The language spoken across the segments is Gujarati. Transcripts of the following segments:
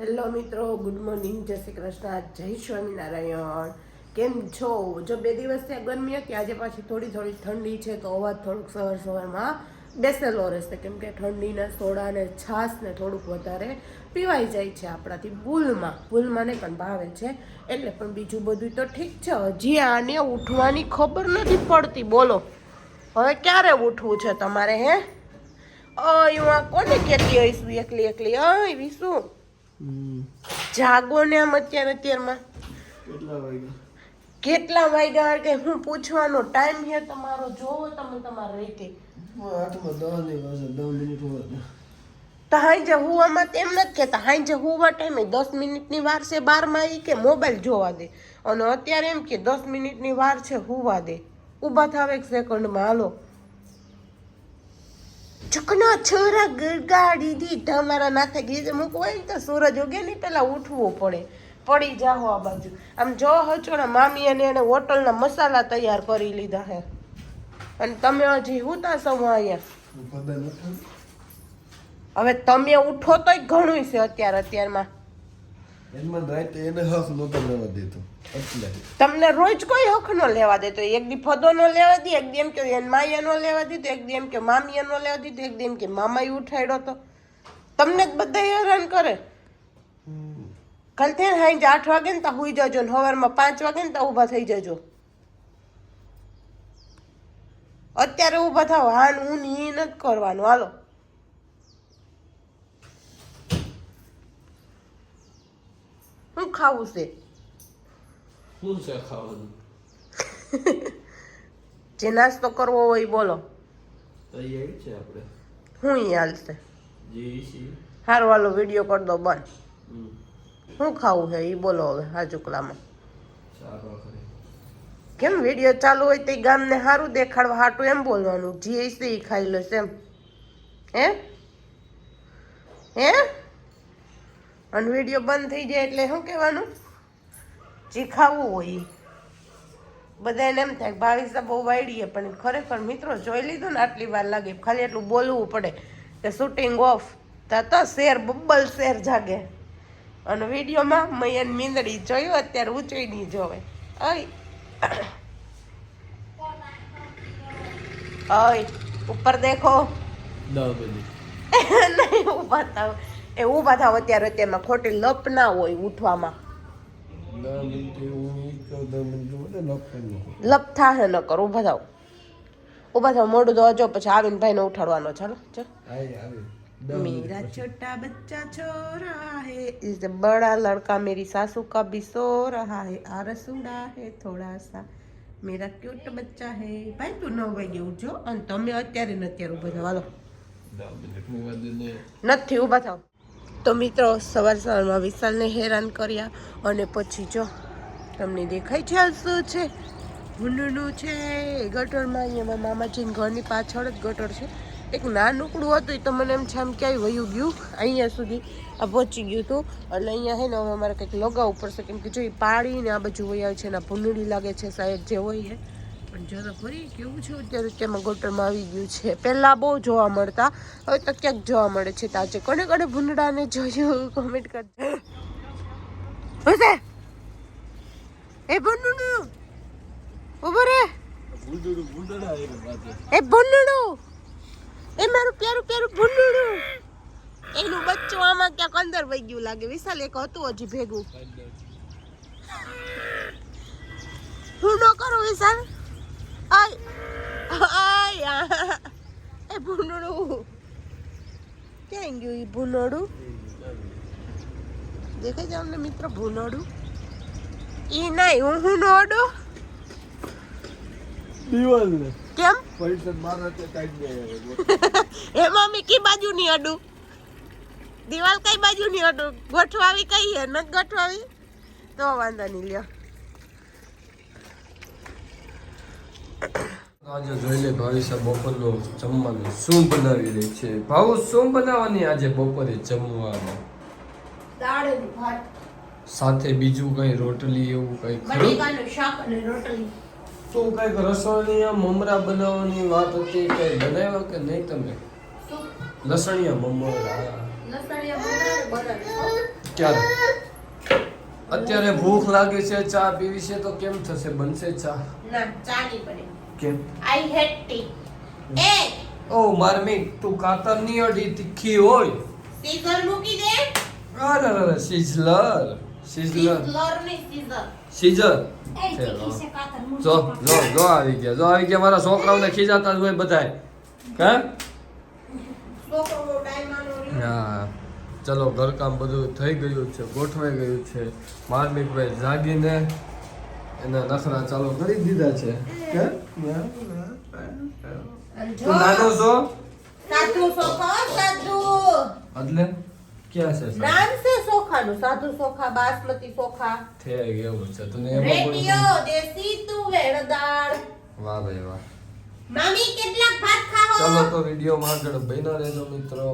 હેલો મિત્રો, ગુડ મોર્નિંગ. જય શ્રી કૃષ્ણ. જય સ્વામિનારાયણ. કેમ છો? જો બે દિવસથી ગરમી હતી, આજે પાછી થોડી થોડી ઠંડી છે, તો અવાજ થોડુંક સવાર સવારમાં બેસેલો રહેશે. કેમ કે ઠંડીના સોડા ને થોડુંક વધારે પીવાઈ જાય છે આપણાથી ભૂલમાં. ભૂલમાં ને પણ ભાવે છે. એટલે પણ બીજું બધું તો ઠીક છે. હજી આને ઉઠવાની ખબર નથી પડતી. બોલો. હવે ક્યારે ઉઠવું છે તમારે, હે? અ કોને કહેતી હઈશું? એકલી એકલી. અ વિશું જાગો ને આમ અત્યારે અત્યારમાં. કેટલા વાગ્યા? કેટલા વાગ્યા કે હું પૂછવાનો ટાઈમ છે તમારો. જોવો તમે તમારી રીતે. તો હાઈ હુવામાં તેમ નથી કહેતા. હાઈ જે હુવા ટાઈમે દસ મિનિટની વાર છે બારમાં એ કે મોબાઈલ જોવા દે. અને અત્યારે એમ કે દસ મિનિટની વાર છે હુવા દે. ઊભા થાવ એક સેકન્ડમાં હાલો. ચકના છોરા ગગાડી દી તમારા નાથે ગીત મૂકવાય ને તો સૂરજ ઉગે નહીં પહેલાં ઉઠવું પડે. પડી જાઓ આ બાજુ. આમ જો હચો ને મામી અને એને હોટલના મસાલા તૈયાર કરી લીધા હે. અને તમે હજી હુતા છો અહીંયા? હવે તમે ઉઠો તોય ઘણું છે અત્યારે અત્યારમાં. એમાં રાતે એને હક નતો લેવા દેતો, એટલે. તમને રોજ કોઈ હક નો લેવા દેતો. એક દી ફદો નો લેવા દી, એક દી એમ કે એન માયા નો લેવા દીધો, એક દી એમ કે મામીયા નો લેવા દીધો, એક દી એમ કે મામાએ ઉઠાડ્યો તો. તમને જ બધા હેરાન કરે. કાલ તે હાઈ આઠ વાગે ને તો હુઈ જજો ને સવારમાં પાંચ વાગે ને તો ઊભા થઈ જજો. અત્યારે ઊભા થાવ હાન હું ઈ નથી કરવાનું. હાલો. ખાવું છે? શું છે ખાવાનું? જે નાસ્તો કરવો હોય બોલો. તૈયારી છે આપણે હું હાલશે? હારો હાલો વીડિયો કરી દો બંધ. શું ખાવું છે? એ બોલો હવે હાજુકલામાં. કેમ વીડિયો ચાલુ હોય તે ગામને સારું દેખાડવા હાટું એમ બોલવાનું? જે છે એ ખાઈ લેશે એમ. હે? હે? અને વીડિયો બંધ થઈ જાય એટલે શું કહેવાનું? જે ખાવું હોય. ઈ. બધાને એમ થાય ભાવિસા બહુ વાયડીએ પણ ખરેખર મિત્રો જોઈ લીધું ને આટલી વાર લાગે ખાલી એટલું બોલવું પડે કે શૂટિંગ ઓફ તા તો શેર બબ્બલ શેર જાગે. અને વિડીયોમાં મયન મીંદડી જોયું અત્યારે ઊંચી નહીં જોવે. અય ઓય ઉપર દેખો. નહીં ઊભા થાવ. એ ઊભા થાવ અત્યારે અત્યારમાં ખોટી લપ ના હોય ઉઠવામાં દસ મિનિટ હું ચૌદ મિનિટ બધે લખવાનું લપ થાહે ન કર ઊભા થાવ ઊભા થાવ મોઢું તો જો પછી આવીને ભાઈને ઉઠાડવાનો ચાલો ચલ આવી આવી मेरा छोटा बच्चा सो रहा है इस बड़ा लड़का मेरी सासू का भी सो रहा है आ रसूड़ा है थोड़ा सा मेरा क्यूट बच्चा है ભાઈ તું નવ વાગે ઉઠજો અને તમે અત્યારે ને અત્યારે ઊભા થાવ હાલો દસ મિનિટ હું વધીને નથી ઊભા થાવ તો મિત્રો, સવાર સવારમાં વિશાલને હેરાન કર્યા અને પછી જો તમને દેખાય છે આ શું છે? ભૂંડનું છે. ગટરમાં મારા મામાજીની ઘરની પાછળ જ ગટર છે. એક નાનકડું હતું, એ તો મને એમ છે, આમ ક્યાંય વયું ગયું? અહીંયા સુધી આ પહોંચી ગયું હતું. એટલે અહીંયા હે ને અમારે કંઈક લગાવવું પડશે. કેમ કે જો એ પાડીને આ બાજુ વયા છે ને ભૂંડડી લાગે છે, સાહેબ, જે હોય છે પણ જો તો ફરી કેવું છે? અત્યારે તેમાં ગોટરમાં આવી ગયું છે. પહેલાં બહુ જોવા મળતા હવે તો ક્યાંક જોવા મળે છે તાજે. આજે કોને કોને ભૂંડાને જોયું કોમેન્ટ કરજો એ ભૂંડું ઊભો રે! એ ભૂંડું એ મારું પ્યારું પ્યારું ભૂંડું એનું બચ્ચું આમાં ક્યાંક અંદર વહી ગયું લાગે. વિશાલ એક હતું હજી ભેગું. હું ન કરું વિશાલ. આય Ay! એ ભૂંડું ક્યાં ગયું એ ભૂનડું દેખાય છે અમને મિત્ર ભૂનડું એ નહીં હું હું નોડું દિવાલ ને કેમ પૈસા મારા તે કાઈ દે એ મમ્મી કી બાજુ ની અડું દિવાલ કઈ બાજુ ની અડું ગોઠવાવી કઈ હે નથી ગોઠવાવી તો વાંધો નહીં લ્યો આજે જોઈ લે ભાવિસા બપોરનું જમવાનું શું બનાવી રહી છે? ભાવ શું બનાવવાની આજે બપોરે જમવાનું દાળ અને ભાત. સાથે બીજું કઈ રોટલી એવું કઈ બટેકાનું શાક અને રોટલી. શું કંઈક રસોણીયા મમરા બનાવવાની વાત હતી કઈ બનાવ્યા કે નહીં તમે? લસણીયા મમરા. લસણિયા મમરા બનાવી ક્યારે? અત્યારે ભૂખ લાગે છે ચા પીવી છે તો કેમ થશે? બનશે ચા? ના ચા નહીં બને. કેમ આઈ હેટ ટી એ ઓ મરમી તું કાતરની અડી તીખી હોય. સીઝર મૂકી દે. અરે અરે સિઝલર સિઝલર સીઝરની સીઝર સીઝર જો જો જો આવી ગયા. જો આવી ગયા મારા છોકરાઓને ખીજાતા જ હોય બધાય. રહ્યો. હા. ચલો ઘરકામ બધું થઈ ગયું છે ગોઠવાઈ ગયું છે. માર્મિકભાઈ જાગીને એના નખરા ચાલુ કરી દીધા છે. કે? નાનો છો? સાધુ સોખા સાધુ. એટલે? ક્યાં છે? નામ છે સોખાનું સાધુ સોખા બાસમતી સોખા. થઈ એવું છે. તને રેડિયો દેશી તુવેર દાળ. વાહ ભાઈ વાહ. મામી કેટલાક ભાત ખાઓ? ચાલો તો વિડીયોમાં આગળ બન્યા રહેજો મિત્રો.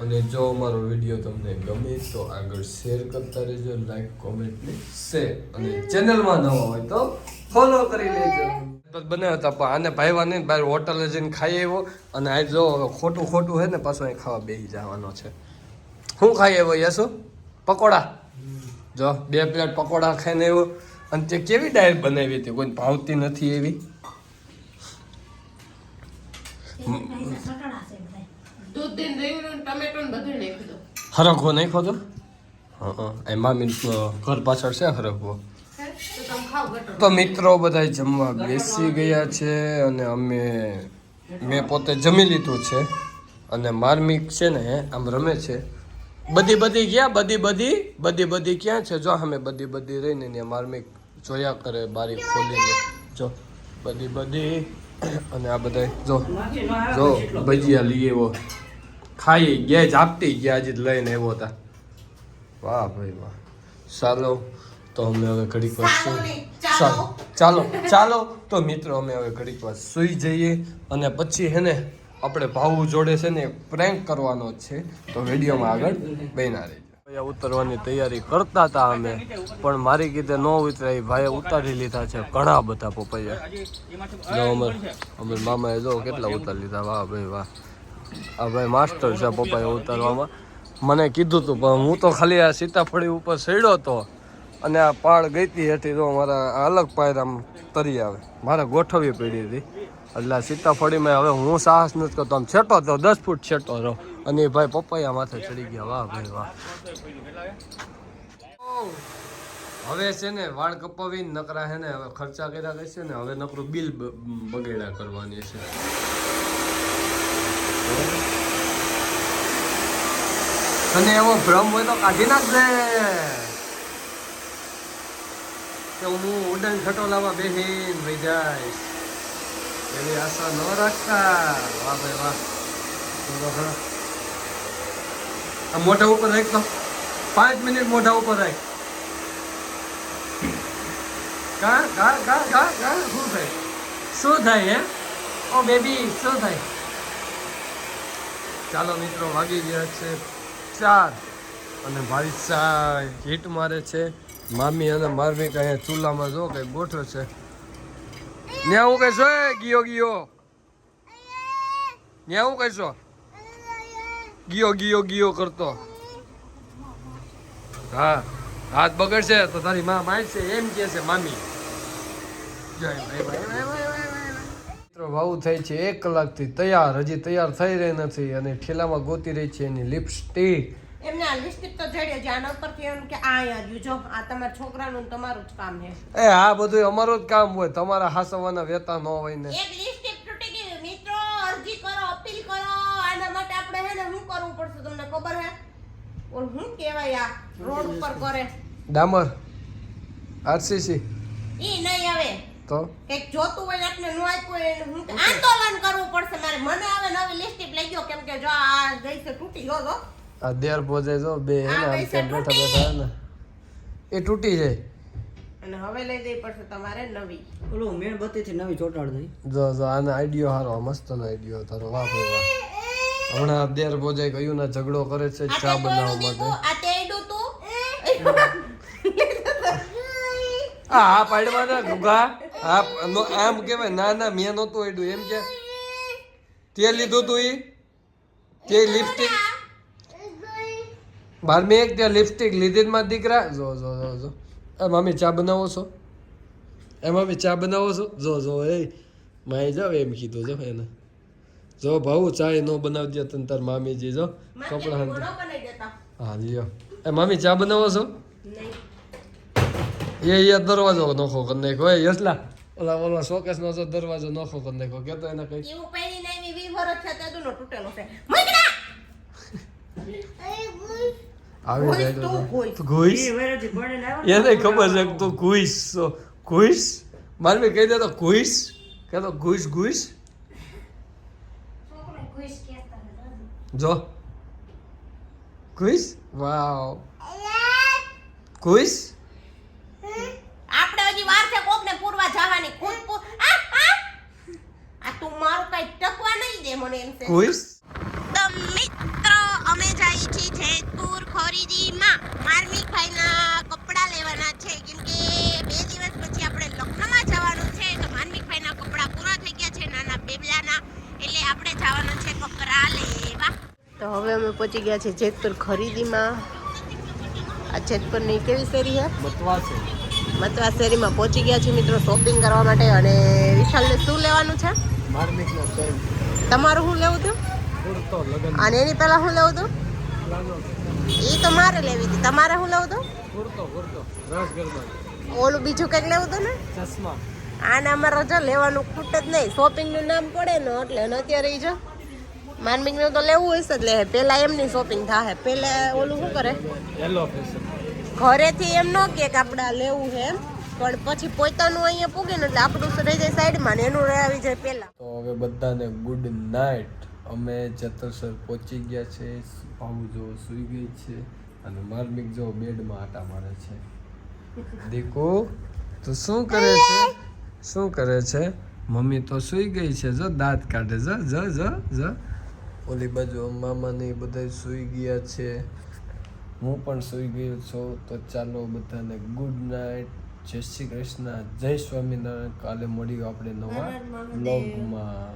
અને જો અમારો વીડિયો તમને ગમે તો આગળ શેર કરતા રહેજો. લાઈક કોમેન્ટ ને શેર અને ચેનલમાં નવા હોય તો ફોલો કરી લેજો. બનાવ્યા હતા, પણ આને ભાઈવા નહીં બહાર હોટલે જઈને ખાઈ આવ્યો અને આ જો ખોટું ખોટું હે ને, પાછું અહીં ખાવા બેસી જવાનો છે. શું ખાઈ આવ્યો, યશો? પકોડા? જો, બે પ્લેટ પકોડા ખાઈને આવ્યો. અને તે કેવી ડાયટ બનાવી હતી? કોઈ ભાવતી નથી એવી? હરખવો નહીં ખોતો હા એ મામી ઘર પાછળ છે હરખવો હે? તો મિત્રો બધા જમવા બેસી ગયા છે અને અમે, મેં પોતે જમી લીધું છે અને માર્મિક છે ને, આમ રમે છે. બધી બધી ક્યાં? બધી બધી બધી બધી ક્યાં છે? જો અમે બધી બધી રહીને ને માર્મિક જોયા કરે બારી ખોલીને. જો, બધી બધી અને આ બધા જો જો, ભજીયા લઈ આવ્યો. ખાઈ ગયા જ આપતી ગયા જ લઈને આવ્યો હતા વાહ ભાઈ વાહ. ચાલો તો અમે હવે ઘડીક વાર ચાલો ચાલો. ચાલો તો મિત્રો અમે હવે ઘડીક વાર સુઈ જઈએ અને પછી હે ને આપણે ભાવ જોડે છે ને પ્રેન્ક કરવાનો જ છે. તો વિડીયોમાં આગળ બહેના રહેજો. ઉતરવાની તૈયારી કરતા હતા અમે પણ મારી કીધે ન ઉતરાય. ભાઈએ ઉતારી લીધા છે ઘણા બધા પપૈયા. જો અમર અમર મામાએ જો કેટલા ઉતારી લીધા. વાહ ભાઈ વાહ. આ ભાઈ માસ્ટર છે પપ્પાએ ઉતારવામાં. મને કીધું હતું પણ હું તો ખાલી આ સીતાફળી ઉપર સડ્યો હતો. અને આ પાળ ગઈ હતી હેઠી તો મારા અલગ પાયર આમ તરી આવે. મારે ગોઠવવી પડી હતી. એટલે સીતાફળીમાં હવે હું સાહસ નથી કરતો. આમ છેટો તો દસ ફૂટ છેટો રહો. અને એ ભાઈ પપૈયા માથે ચડી ગયા. વાહ ભાઈ વાહ. હવે છે ને વાળ કપાવી નકરા છે ને હવે ખર્ચા કર્યા કરશે ને હવે નકરું બિલ બગેડા કરવાની છે. અને એવો ભ્રમ હોય તો કાઢી નાખજે. કે હું ઉડન લાવવા બેહીન વહી જઈશ. એવી આશા ન રાખતા. વાહ ભાઈ વાહ. આ મોઢા ઉપર રાખ તો. પાંચ મિનિટ મોઢા ઉપર રાખ. કા કા કા કા કા, શું થાય? શું થાય, હે? ઓ બેબી, શું થાય? ચાલો મિત્રો, વાગી ગયા છે ચાર. અને સાહેબ હીટ મારે છે. મામી અને મારવી અહીંયા ચૂલામાં જો કઈ ગોઠવે છે. ત્યાં હું કહીશો એ ગીયો ગીયો. ત્યાં હું કહીશો ગીયો ગીયો, ગિયો કરતો. હા, હાથ બગડશે તો તારી માં મારશે, એમ કે છે મામી. જય ભાઈ ભાઈ. મિત્રો, વાવું થઈ છે એક કલાકથી, તૈયાર. હજી તૈયાર થઈ રહી નથી અને ઠેલામાં ગોતી રહી છે એની લિપસ્ટિક એમને આ લિપસ્ટિક તો જડ્યો છે આના ઉપરથી એમ કે આ અહીંયા રહ્યું. જો આ તમારા છોકરાનું તમારું જ કામ છે. એ આ બધું અમારું જ કામ હોય તમારા હાસવાના વેતા ન હોય ને. એક લિપસ્ટિક તૂટી ગઈ મિત્રો અરજી કરો અપીલ કરો. આના માટે આપણે હે ને શું કરવું પડશે તમને ખબર હે ઓલું શું કહેવાય આ? રોડ ઉપર કરે. ડામર. આરસીસી. ઈ નહીં આવે. તો? કંઈક જોતું હોય ને આપણે ન આપ્યું હોય હું આંદોલન કરવું પડશે મારે. મને આવે નવી લિપસ્ટિક લઈ ગયો કેમ કે જો આ ગઈ છે તૂટી. ગયો આ ભોજે જો બે હે ને આમ બેઠા બેઠા હે ને. એ તૂટી જાય. અને હવે લઈ દેવી પડશે તમારે નવી. ઓલું મીણબત્તી થી નવી ચોટાડ દઈ. જો જો આને આઈડિયો હારો મસ્ત નો આઈડિયો તારો. વાહ ભાઈ વાહ. હમણાં અધ્યાર ભોજે કયું ના ઝઘડો કરે છે ચા બનાવવા માટે. આ તે એડું તું? આ આ પાડવા ના ગુગા હા આમ કેવાય ના ના મેં નહોતું આઈડું એમ કે તે લીધું તું ઈ? તે લિપસ્ટિક? બાર મેં એક ત્યાં લિપસ્ટિક લીધી મારા દીકરા. જો જો જો જો. એ મમ્મી ચા બનાવો છો? એ મમ્મી ચા બનાવો છો? જો જો એ માય જાવ એમ કીધું જો એને. જો ભાઉ ચા એ ન દે તને તાર મામીજી જો. કપડા. બનાવી હા લ્યો. એ મમ્મી ચા બનાવો છો? એ એ દરવાજો નોખો કરી નાખ્યો. એ યસલા ઓલા ઓલા શોકેસ નો જો દરવાજો નોખો કરી નાખ્યો. કેતો એને કઈ. એવું પહેરી ને વી વર્ષ છે તે દુનો તૂટેલો છે. મગડા આવી જાય તું ને એને ખબર છે તું ઘુઈશ છો મારે મારમી કહી દેતો તો ઘુઈશ કે તો ઘુઈશ ઘુઈશ જો. ઘુઈશ વાવ. ઘુઈશ આપણે હજી વાર છે કોકને પૂરવા જવાની. ખુદ આ તું મારું કઈ ટકવા નહીં દે મને એમ છે ઘુઈશ તો મિત્રો અમે જઈએ છીએ જેતપુર ખરીદીમાં માર્મિક ભાઈના કપડાં લેવાના છે કેમ કે બે દિવસ પછી આપણે લગ્નમાં જવાનું છે તો માર્મિક ભાઈના કપડાં પૂરા થઈ ગયા છે નાના બેબલાના એટલે આપણે જવાનું છે કપડાં લેવા તો હવે અમે પહોંચી ગયા છે જેતપુર ખરીદીમાં. આ જેતપુરની કેવી શેરી છે? મતવા છે મતવા શેરીમાં પહોંચી ગયા છે મિત્રો શોપિંગ કરવા માટે અને વિશાલને શું લેવાનું છે? તમારું શું લેવું હતું? અને એની પહેલા શું લેવું હતું? એ તો મારે લેવી હતી. તમારે શું લેવું હતું? ઓલું બીજું કંઈક લેવું હતું ને? ચશ્મા. આને અમારે જો લેવાનું ખૂટ જ નહીં. શોપિંગનું નામ પડે ને એટલે અત્યારે જો. માનમિકનું તો લેવું હશે જ લે. પહેલાં એમની શોપિંગ થાય પહેલાં ઓલું શું કરે? ઘરેથી એમ ન કે આપણા આપણે લેવું છે એમ. પણ પછી પોતાનું અહીંયા પૂગે ને એટલે આપણું રહી જાય સાઈડમાં ને એનું આવી જાય પહેલાં તો હવે બધાને ગુડ નાઇટ અમે જતરસર પહોંચી ગયા છે. ભાવ જો સૂઈ ગઈ છે અને માર્મિક જો બેડમાં આટા મારે છે. દીકુ તું શું કરે છે? શું કરે છે? મમ્મી તો સૂઈ ગઈ છે. જો દાંત કાઢે. જ જ જ જ. ઓલી બાજુ મામા ને બધા સૂઈ ગયા છે. હું પણ સૂઈ ગયો છું. તો ચાલો બધાને ગુડ નાઇટ જય શ્રી કૃષ્ણ. જય સ્વામિનારાયણ. કાલે મળ્યું આપણે નવા બ્લોગમાં